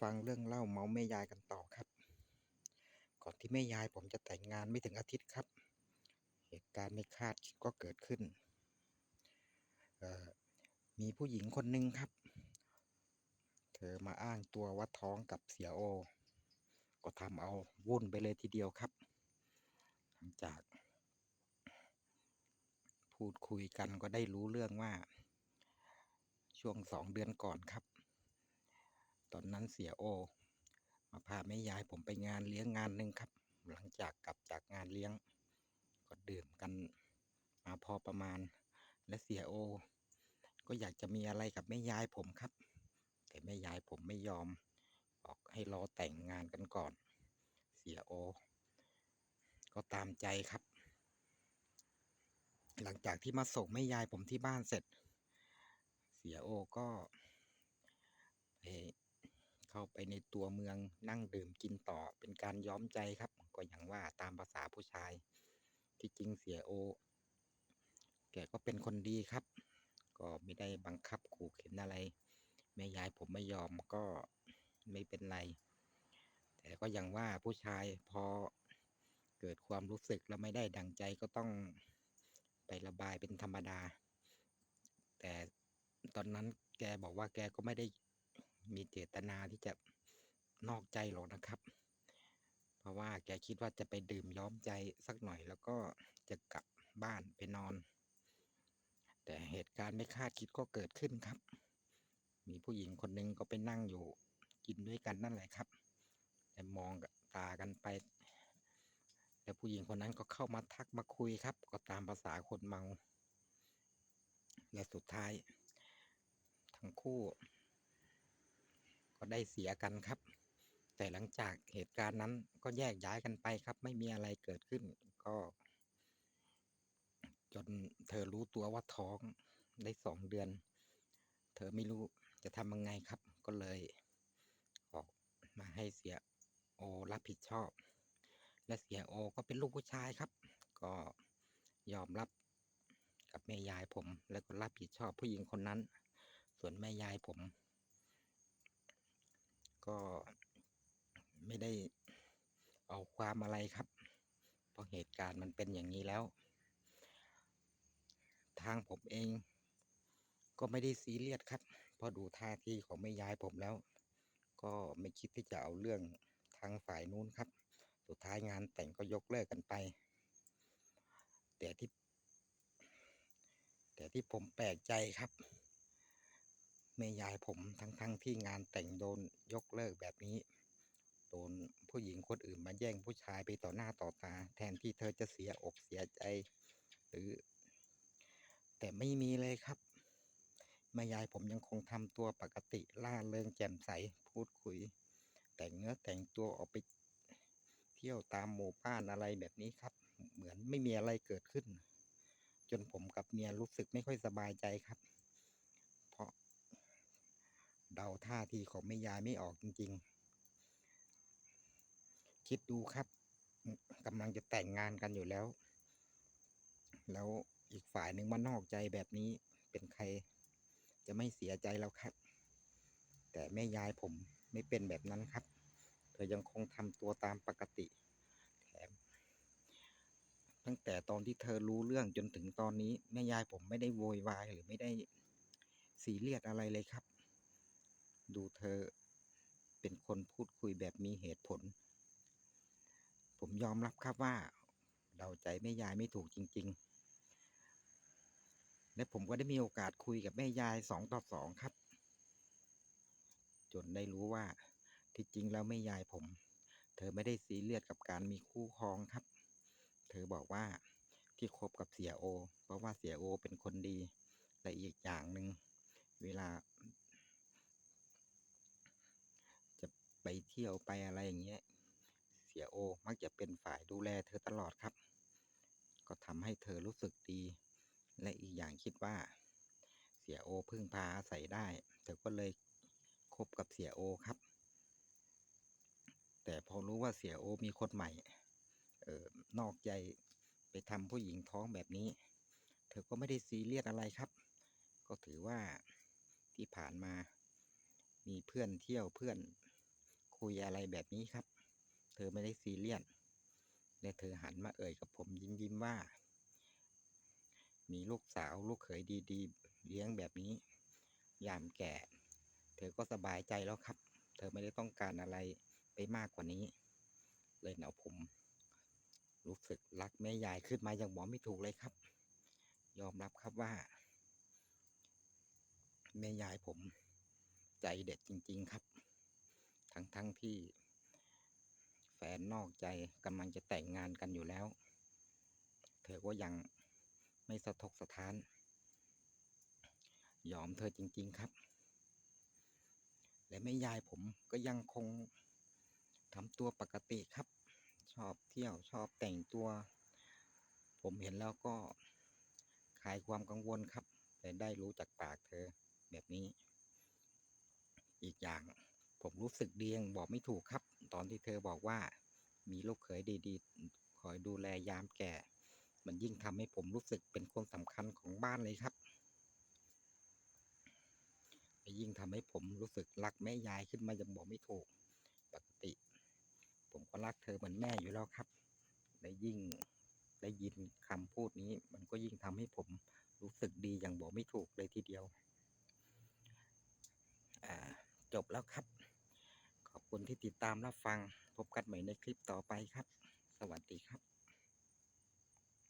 ฟังเรื่องเล่าเมาส์แม่ยายกันต่อครับ ก่อนที่แม่ยายผมจะแต่งงานไม่ถึงอาทิตย์ครับ เหตุการณ์ไม่คาดคิดก็เกิดขึ้น มีผู้หญิงคนหนึ่งครับ เธอมาอ้างตัวว่าท้องกับเสียโอ ก็ทำเอาวุ่นไปเลยทีเดียวครับ หลังจาก พูดคุยกันก็ได้รู้เรื่องว่าช่วงสองเดือนก่อนครับ ตอนนั้นเสียโอ มาพาแม่ยายผมไปงานเลี้ยงงานหนึ่งครับ หลังจากกลับจากงานเลี้ยง ก็ดื่มกันมาพอประมาณ และเสียโอ ก็อยากจะมีอะไรกับแม่ยายผมครับ แต่แม่ยายผมไม่ยอม บอกให้รอแต่งงานกันก่อน เสียโอ ก็ตามใจครับ หลังจากที่มาส่งแม่ยายผมที่บ้านเสร็จ เสียโอก็ไป เข้าไปในตัวเมืองนั่งดื่มกินต่อเป็นการย้อมใจครับ ก็อย่างว่าตามภาษาผู้ชาย ที่จริงเสียโอ แกก็เป็นคนดีครับ ก็ไม่ได้บังคับขู่เข็นอะไร แม่ยายผมไม่ยอมก็ไม่เป็นไร แต่ก็อย่างว่าผู้ชายพอเกิดความรู้สึกแล้วไม่ได้ดังใจก็ต้องไประบายเป็นธรรมดา แต่ตอนนั้นแกบอกว่าแกก็ไม่ได้ มีเจตนาที่จะนอกใจหรอกนะครับ เพราะว่าแกคิดว่าจะไปดื่มย้อมใจสักหน่อยแล้วก็จะกลับบ้านไปนอน แต่เหตุการณ์ไม่คาดคิดก็เกิดขึ้นครับ มีผู้หญิงคนหนึ่งก็ไปนั่งอยู่กินด้วยกันนั่นแหละครับ แต่มองตากันไป แต่ผู้หญิงคนนั้นก็เข้ามาทักมาคุยครับ ก็ตามภาษาคนเมา และสุดท้าย ทั้งคู่ ก็ได้เสียกันครับ แต่หลังจากเหตุการณ์นั้นก็แยกย้ายกันไปครับ ไม่มีอะไรเกิดขึ้น ก็ จนเธอรู้ตัวว่าท้องได้สองเดือน เธอไม่รู้จะทำยังไงครับ ก็เลย ออกมาให้เสียโอรับผิดชอบ และเสียโอก็เป็นลูกผู้ชายครับ ก็ยอมรับกับแม่ยายผม แล้วก็รับผิดชอบผู้หญิงคนนั้น ส่วนแม่ยายผม ก็ไม่ได้เอาความอะไรครับ เพราะเหตุการณ์มันเป็นอย่างนี้แล้ว ทางผมเอง ก็ไม่ได้ซีเรียสครับเพราะดูท่าทีของแม่ยายผมแล้ว ก็ไม่คิดที่จะเอาเรื่องทางฝ่ายนู้นครับ สุดท้ายงานแต่งก็ยกเลิกกันไป แต่ที่ แต่ที่ผมแปลกใจครับ แม่ยายผมทั้งๆทที่งานแต่งโดนยกเลิกแบบนี้ โดนผู้หญิงคนอื่นมาแย่งผู้ชายไปต่อหน้าต่อตา แทนที่เธอจะเสียอกเสียใจ หรือ แต่ไม่มีเลยครับแม่ยายผมยังคงทำตัวปกติล่าเริงแจ่มใสพูดคุย แต่งเนื้อแต่งตัวออกไปเที่ยวตามหมู่บ้านอะไรแบบนี้ครับ เหมือนไม่มีอะไรเกิดขึ้น จนผมกับเมียรู้สึกไม่ค่อยสบายใจครับ เดาท่าทีของแม่ยายไม่ออกจริง ๆ คิดดูครับกำลังจะแต่งงานกันอยู่แล้ว แล้วอีกฝ่ายหนึ่งมานอกใจแบบนี้เป็นใคร จะไม่เสียใจแล้วครับ แต่แม่ยายผมไม่เป็นแบบนั้นครับ เธอยังคงทำตัวตามปกติแถมตั้งแต่ตอนที่เธอรู้เรื่องจนถึงตอนนี้ แม่ยายผมไม่ได้โวยวายหรือไม่ได้ซีเรียสอะไรเลยครับ ดูเธอ เป็นคนพูดคุยแบบมีเหตุผล ผมยอมรับครับว่าเดาใจแม่ยายไม่ถูกจริง ๆ และผมก็ได้มีโอกาสคุยกับแม่ยายสองต่อสองครับ จนได้รู้ว่าที่จริงแล้วแม่ยายผม เธอไม่ได้ซีเรียสกับการมีคู่ครองครับ เธอบอกว่าที่คบกับเสียโอ เพราะว่าเสียโอเป็นคนดีและอีกอย่างหนึ่งเวลา จะ ไปเที่ยวไปอะไรอย่างเงี้ย เสียโอมักจะเป็นฝ่ายดูแลเธอตลอดครับ ก็ทำให้เธอรู้สึกดี และอีกอย่างคิดว่า เสียโอพึ่งพาอาศัยได้ เธอก็เลยคบกับเสียโอครับ แต่พอรู้ว่าเสียโอมีคนใหม่ เออนอกใจไปทำผู้หญิงท้องแบบนี้ เธอก็ไม่ได้ซีเรียสอะไรครับ ก็ถือว่าที่ผ่านมามีเพื่อนเที่ยวเพื่อน คุยอะไรแบบนี้ครับ เธอไม่ได้ซีเรียสและเธอหันมาเอ่ยกับผมยิ้มยิ้มๆว่า มีลูกสาวลูกเขยดีๆ เลี้ยงแบบนี้ ยามแก่ เธอก็สบายใจแล้วครับ เธอไม่ได้ต้องการอะไรไปมากกว่านี้ เลยเนาผม รู้สึกรักแม่ยายขึ้นมาอย่างบอกไม่ถูกเลยครับ ยอมรับครับว่า แม่ยายผม ใจเด็ดจริง ๆ ครับ ทั้งๆทที่ แฟนนอกใจกำลังจะแต่งงานกันอยู่แล้ว เธอก็ยังไม่สะทกสะท้าน ยอมเธอจริง ๆครับ และแม่ยายผมก็ยังคงทำตัวปกติครับ ชอบเที่ยวชอบแต่งตัว ผมเห็นแล้วก็คลายความกังวลครับแต่ได้รู้จากปากเธอแบบนี้ อีกอย่าง ผมรู้สึกดียังบอกไม่ถูกครับ ตอนที่เธอบอกว่า มีลูกเขยดีๆ คอยดูแลยามแก่ มันยิ่งทำให้ผมรู้สึกเป็นคนสำคัญของบ้านเลยครับยิ่งทำให้ผมรู้สึกรักแม่ยายขึ้นมายังบอกไม่ถูก ปกติ ผมก็รักเธอเหมือนแม่อยู่แล้วครับ และยิ่งได้ยินคำพูดนี้ มันก็ยิ่งทำให้ผมรู้สึกดีอย่างบอกไม่ถูกเลยทีเดียว อ่า จบแล้วครับ คุณที่ติดตามรับฟัง พบกันใหม่ในคลิปต่อไปครับ สวัสดีครับ